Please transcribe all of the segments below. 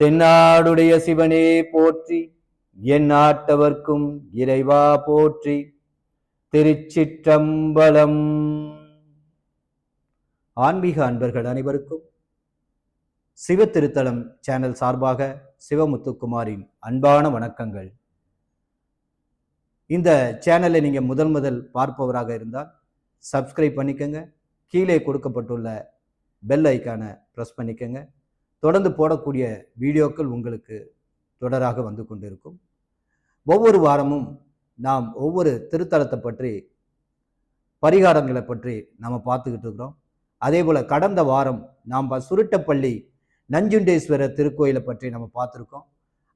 தென்னாடுடைய சிவனே போற்றி என் நாட்டவர்க்கும் இறைவா போற்றி. திருச்சிற்றம்பலம். ஆன்மீக அன்பர்கள் அனைவருக்கும் சிவ திருத்தலம் சேனல் சார்பாக சிவமுத்துக்குமாரின் அன்பான வணக்கங்கள். இந்த சேனலை நீங்கள் முதல் முதல் பார்ப்பவராக இருந்தால் சப்ஸ்கிரைப் பண்ணிக்கோங்க கீழே கொடுக்கப்பட்டுள்ள பெல் ஐக்கானை ப்ரெஸ் பண்ணிக்கோங்க. தொடர்ந்து போடக்கூடிய வீடியோக்கள் உங்களுக்கு தொடராக வந்து கொண்டிருக்கும். ஒவ்வொரு வாரமும் நாம் ஒவ்வொரு திருத்தலத்தை பற்றி பரிகாரங்களை பற்றி நாம் பார்த்துக்கிட்டு இருக்கிறோம். அதே போல் கடந்த வாரம் நாம் சுருட்டப்பள்ளி நஞ்சுண்டேஸ்வரர் திருக்கோயிலை பற்றி நம்ம பார்த்துருக்கோம்.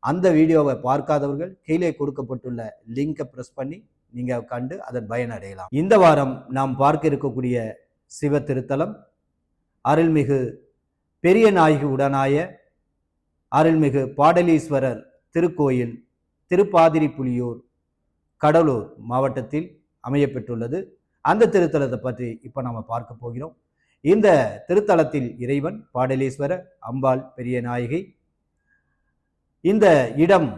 அந்த வீடியோவை பார்க்காதவர்கள் கீழே கொடுக்கப்பட்டுள்ள லிங்கை ப்ரெஸ் பண்ணி நீங்கள் கண்டு அதன் பயனடையலாம். இந்த வாரம் நாம் பார்க்க இருக்கக்கூடிய சிவ திருத்தலம் அருள்மிகு பெரிய நாயகி உடனாய அருள்மிகு பாடலீஸ்வரர் திருக்கோயில் திருப்பாதிரி புலியூர் கடலூர் மாவட்டத்தில் அமையப்பெற்றுள்ளது. அந்த திருத்தலத்தை பற்றி இப்போ நம்ம பார்க்க போகிறோம். இந்த திருத்தலத்தில் இறைவன் பாடலீஸ்வரர் அம்பாள் பெரிய நாயகி. இந்த இடம்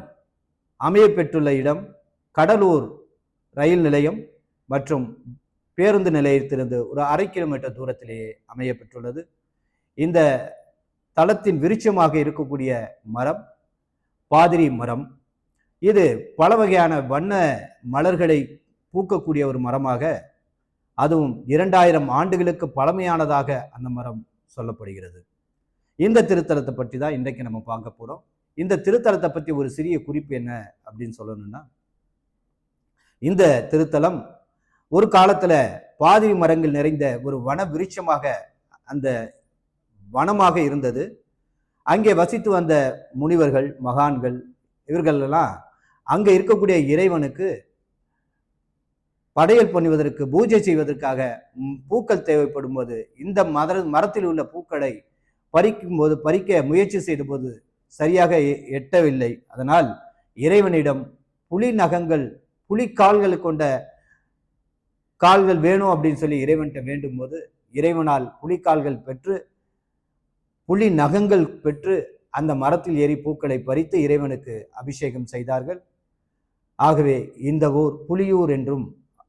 அமையப்பெற்றுள்ள இடம் கடலூர் ரயில் நிலையம் மற்றும் பேருந்து நிலையத்திலிருந்து ஒரு அரை கிலோமீட்டர் தூரத்திலேயே அமையப்பெற்றுள்ளது. இந்த தளத்தின் விருட்சமாக இருக்கக்கூடிய மரம் பாதிரி மரம். இது பல வகையான வண்ண மலர்களை பூக்கக்கூடிய ஒரு மரமாக அதுவும் இரண்டாயிரம் ஆண்டுகளுக்கு பழமையானதாக அந்த மரம் சொல்லப்படுகிறது. இந்த திருத்தலத்தை பற்றி தான் இன்றைக்கு நம்ம பார்க்க போகிறோம் இந்த திருத்தலத்தை பற்றி ஒரு சிறிய குறிப்பு என்ன அப்படின்னு சொல்லணும்னா இந்த திருத்தலம் ஒரு காலத்தில் பாதிரி மரங்கள் நிறைந்த ஒரு வன விருட்சமாக அந்த வனமாக இருந்தது. அங்கே வசித்து வந்த முனிவர்கள் மகான்கள் இவர்கள் எல்லாம் இருக்கக்கூடிய இறைவனுக்கு படையல் பண்ணுவதற்கு பூஜை செய்வதற்காக பூக்கள் தேவைப்படும் போது இந்த மத மரத்தில் உள்ள பூக்களை பறிக்கும் போது பறிக்க முயற்சி செய்த போது சரியாக எட்டவில்லை. அதனால் இறைவனிடம் புலி நகங்கள் புலி கால்கள் கொண்ட கால்கள் வேணும் அப்படின்னு சொல்லி இறைவன்கிட்ட வேண்டும் போது இறைவனால் புலிக்கால்கள் பெற்று புலி நகங்கள் பெற்று அந்த மரத்தில் ஏறி பூக்களை பறித்து இறைவனுக்கு அபிஷேகம் செய்தார்கள். ஆகவே இந்த ஊர் புலியூர் என்றும்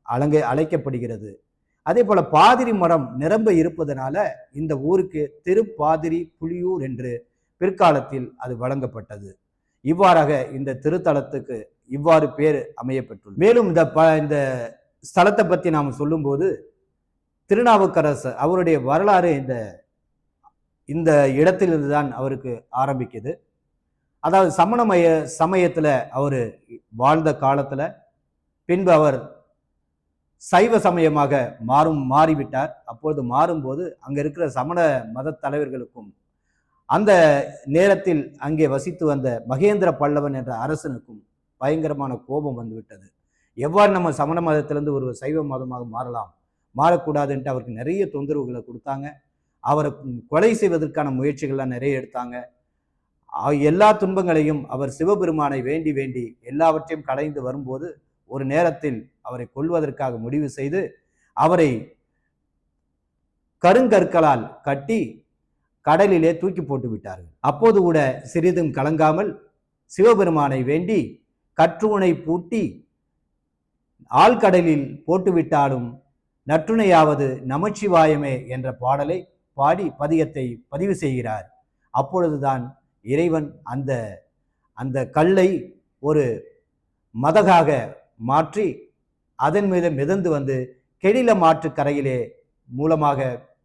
அலங்க அழைக்கப்படுகிறது. அதே போல பாதிரி மரம் நிரம்ப இருப்பதனால இந்த ஊருக்கு திருப்பாதிரி புலியூர் என்று பிற்காலத்தில் அது வழங்கப்பட்டது. இவ்வாறாக இந்த திருத்தலத்துக்கு இவ்வாறு பேர் அமையப்பட்டுள்ளது மேலும் இந்த ப இந்த ஸ்தலத்தை பற்றி நாம் சொல்லும்போது திருநாவுக்கரசர் அவருடைய வரலாறு இந்த இந்த இடத்திலிருந்து தான் அவருக்கு ஆரம்பிக்குது. அதாவது சமணமய சமயத்தில் அவர் வாழ்ந்த காலத்தில் பின்பு அவர் சைவ சமயமாக மாறும் மாறிவிட்டார். அப்பொழுது மாறும்போது அங்கே இருக்கிற சமண மத தலைவர்களுக்கும் அந்த நேரத்தில் அங்கே வசித்து வந்த மகேந்திர பல்லவன் என்ற அரசனுக்கும் பயங்கரமான கோபம் வந்துவிட்டது. எவ்வாறு நம்ம சமண மதத்திலிருந்து ஒரு சைவ மதமாக மாறலாம்? மாறக்கூடாதுன்ட்டு அவருக்கு நிறைய தொந்தரவுகளை கொடுத்தாங்க. அவரை கொலை செய்வதற்கான முயற்சிகள்லாம் நிறைய எடுத்தாங்க. எல்லா துன்பங்களையும் அவர் சிவபெருமானை வேண்டி வேண்டி எல்லாவற்றையும் கலைந்து வரும்போது ஒரு நேரத்தில் அவரை கொல்வதற்காக முடிவு செய்து அவரை கருங்கற்களால் கட்டி கடலிலே தூக்கி போட்டு விட்டார்கள். அப்போது கூட சிறிதும் கலங்காமல் சிவபெருமானை வேண்டி கற்றுவனை பூட்டி ஆழ்கடலில் போட்டுவிட்டாலும் நற்றுணையாவது நமச்சிவாயமே என்ற பாடலை பாடி பதியத்தை பதிவு செய்கிறார். அப்பொழுதுதான் இறைவன் அந்த அந்த கல்லை ஒரு மதகாக மாற்றி அதன் மீது மிதந்து வந்து கெடில மாற்று கரையிலே மூலமாக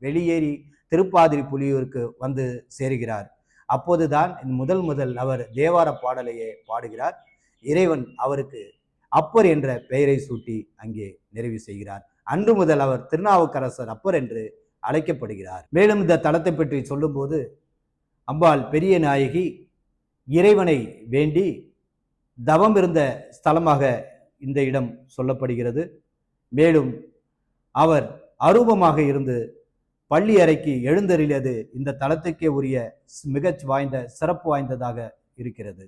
வெளியேறி திருப்பாதிரி புலியூருக்கு வந்து சேருகிறார். அப்போதுதான் முதல் முதல் அவர் தேவார பாடலையே பாடுகிறார். இறைவன் அவருக்கு அப்பர் என்ற பெயரை சூட்டி அங்கே நிறைவு செய்கிறார். அன்று முதல் அவர் திருநாவுக்கரசர் அப்பர் என்று அழைக்கப்படுகிறார். மேலும் இந்த தலத்தை பற்றி சொல்லும்போது அம்பாள் பெரிய நாயகி இறைவனை வேண்டி தவம் இருந்த ஸ்தலமாக இந்த இடம் சொல்லப்படுகிறது. மேலும் அவர் அரூபமாக இருந்து பள்ளி அறைக்கு எழுந்தருளியது இந்த தலத்துக்கே உரிய மிகச் வாய்ந்த சிறப்பு வாய்ந்ததாக இருக்கிறது.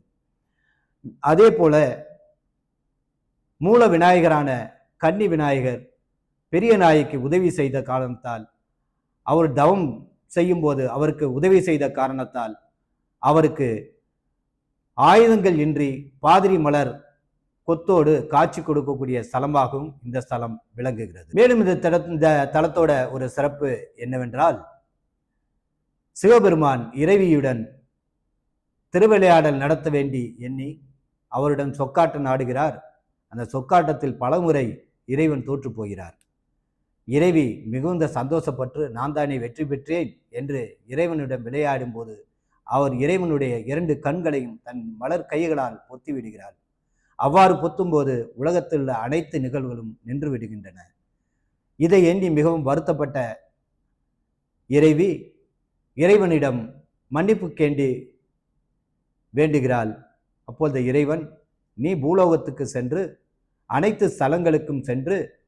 அதே போல மூல விநாயகரான கன்னி விநாயகர் பெரிய நாய்க்கு உதவி செய்த காரணத்தால் அவர் தவம் செய்யும்போது அவருக்கு உதவி செய்த காரணத்தால் அவருக்கு ஆயுதங்கள் இன்றி பாதிரி மலர் கொத்தோடு காட்சி கொடுக்கக்கூடிய ஸ்தலமாகவும் இந்த ஸ்தலம் விளங்குகிறது. மேலும் இந்த தட இந்த தலத்தோட ஒரு சிறப்பு என்னவென்றால் சிவபெருமான் இறைவியுடன் திருவிளையாடல் நடத்த வேண்டி எண்ணி அவருடன் சொக்காட்டம் ஆடுகிறார் அந்த சொக்காட்டத்தில் பலமுறை இறைவன் தோற்று போகிறார். இறைவி மிகுந்த சந்தோஷப்பட்டு நான் தானே வெற்றி பெற்றேன் என்று இறைவனிடம் விளையாடும் போது அவர் இறைவனுடைய இரண்டு கண்களையும் தன் மலர் கைகளால் பொத்தி விடுகிறார் அவ்வாறு பொத்தும்போது உலகத்தில் உள்ள அனைத்து நிகழ்வுகளும் நின்று விடுகின்றன இதை எண்ணி மிகவும் வருத்தப்பட்ட இறைவி இறைவனிடம் மன்னிப்பு கேண்டி வேண்டுகிறாள். அப்பொழுது இறைவன் நீ பூலோகத்துக்கு சென்று அனைத்து ஸ்தலங்களுக்கும் சென்று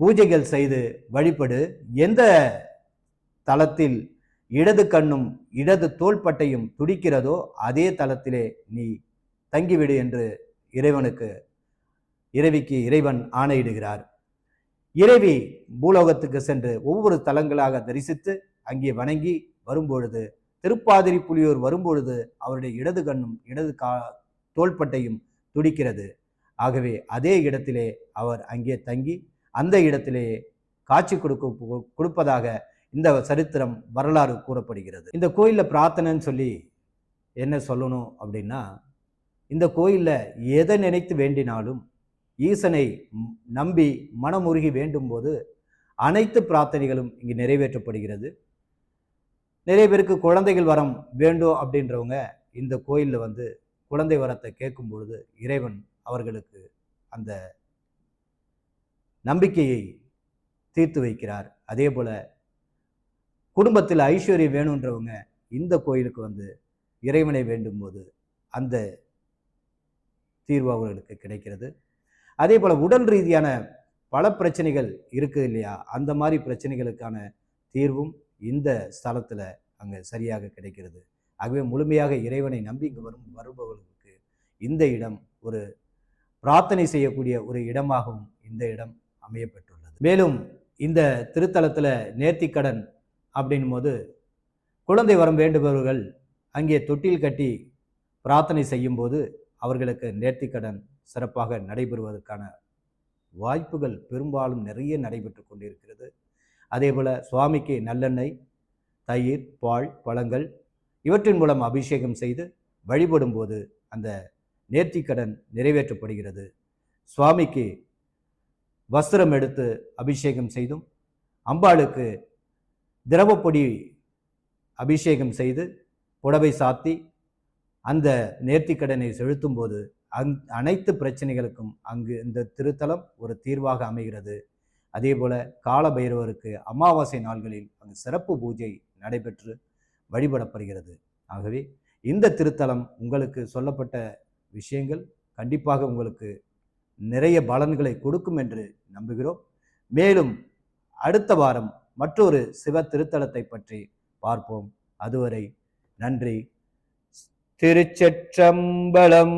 பூஜைகள் செய்து வழிபடு. எந்த தளத்தில் இடது கண்ணும் இடது தோள்பட்டையும் துடிக்கிறதோ அதே தலத்திலே நீ தங்கிவிடு என்று இறைவனுக்கு இறைவிக்கு இறைவன் ஆணையிடுகிறார். இறைவி பூலோகத்துக்கு சென்று ஒவ்வொரு தலங்களாக தரிசித்து அங்கே வணங்கி வரும்பொழுது திருப்பாதிரி புலியூர் வரும்பொழுது அவருடைய இடது கண்ணும் இடது கா தோள்பட்டையும் துடிக்கிறது. ஆகவே அதே இடத்திலே அவர் அங்கே தங்கி அந்த இடத்திலே காட்சி கொடுக்க கொடுப்பதாக இந்த சரித்திரம் வரலாறு கூறப்படுகிறது. இந்த கோயிலில் பிரார்த்தனைன்னு சொல்லி என்ன சொல்லணும் அப்படின்னா இந்த கோயிலில் எதை நினைத்து வேண்டினாலும் ஈசனை நம்பி மனமுருகி வேண்டும் போது அனைத்து பிரார்த்தனைகளும் இங்கு நிறைவேற்றப்படுகிறது. நிறைய பேருக்கு குழந்தைகள் வரம் வேண்டும் அப்படின்றவங்க இந்த கோயிலில் வந்து குழந்தை வரத்தை கேட்கும் பொழுது இறைவன் அவர்களுக்கு அந்த நம்பிக்கையை தீர்த்து வைக்கிறார். அதே போல் குடும்பத்தில் ஐஸ்வர்யம் வேணுன்றவங்க இந்த கோயிலுக்கு வந்து இறைவனை வேண்டும் போது அந்த தீர்வு அவர்களுக்கு கிடைக்கிறது. அதே போல் உடல் ரீதியான பல பிரச்சனைகள் இருக்குது இல்லையா? அந்த மாதிரி பிரச்சனைகளுக்கான தீர்வும் இந்த ஸ்தலத்தில் அங்கே சரியாக கிடைக்கிறது. ஆகவே முழுமையாக இறைவனை நம்பி இங்கு வரும் வருபவர்களுக்கு இந்த இடம் ஒரு பிரார்த்தனை செய்யக்கூடிய ஒரு இடமாகவும் இந்த இடம் அமையப்பெற்றுள்ளது. மேலும் இந்த திருத்தலத்தில் நேர்த்திக்கடன் அப்படின்னும் போது குழந்தை வரம் வேண்டுபவர்கள் அங்கே தொட்டில் கட்டி பிரார்த்தனை செய்யும்போது அவர்களுக்கு நேர்த்திக்கடன் சிறப்பாக நடைபெறுவதற்கான வாய்ப்புகள் பெரும்பாலும் நிறைய நடைபெற்று கொண்டிருக்கிறது. அதேபோல் சுவாமிக்கு நல்லெண்ணெய் தயிர் பால் பழங்கள் இவற்றின் மூலம் அபிஷேகம் செய்து வழிபடும்போது அந்த நேர்த்திக்கடன் நிறைவேற்றப்படுகிறது. சுவாமிக்கு வஸ்திரம் எடுத்து அபிஷேகம் செய்தும் அம்பாளுக்கு திரவப்பொடி அபிஷேகம் செய்து புடவை சாத்தி அந்த நேர்த்திக்கடனை செலுத்தும் போது அங் அனைத்து பிரச்சனைகளுக்கும் அங்கு இந்த திருத்தலம் ஒரு தீர்வாக அமைகிறது. அதே போல கால பைரவருக்கு அமாவாசை நாள்களில் அங்கு சிறப்பு பூஜை நடைபெற்று வழிபடப்படுகிறது. ஆகவே இந்த திருத்தலம் உங்களுக்கு சொல்லப்பட்ட விஷயங்கள் கண்டிப்பாக உங்களுக்கு நிறைய பலன்களை கொடுக்கும் என்று நம்புகிறோம். மேலும் அடுத்த வாரம் மற்றொரு சிவ திருத்தலத்தை பற்றி பார்ப்போம். அதுவரை நன்றி. திருச்சற்றம்பலம்.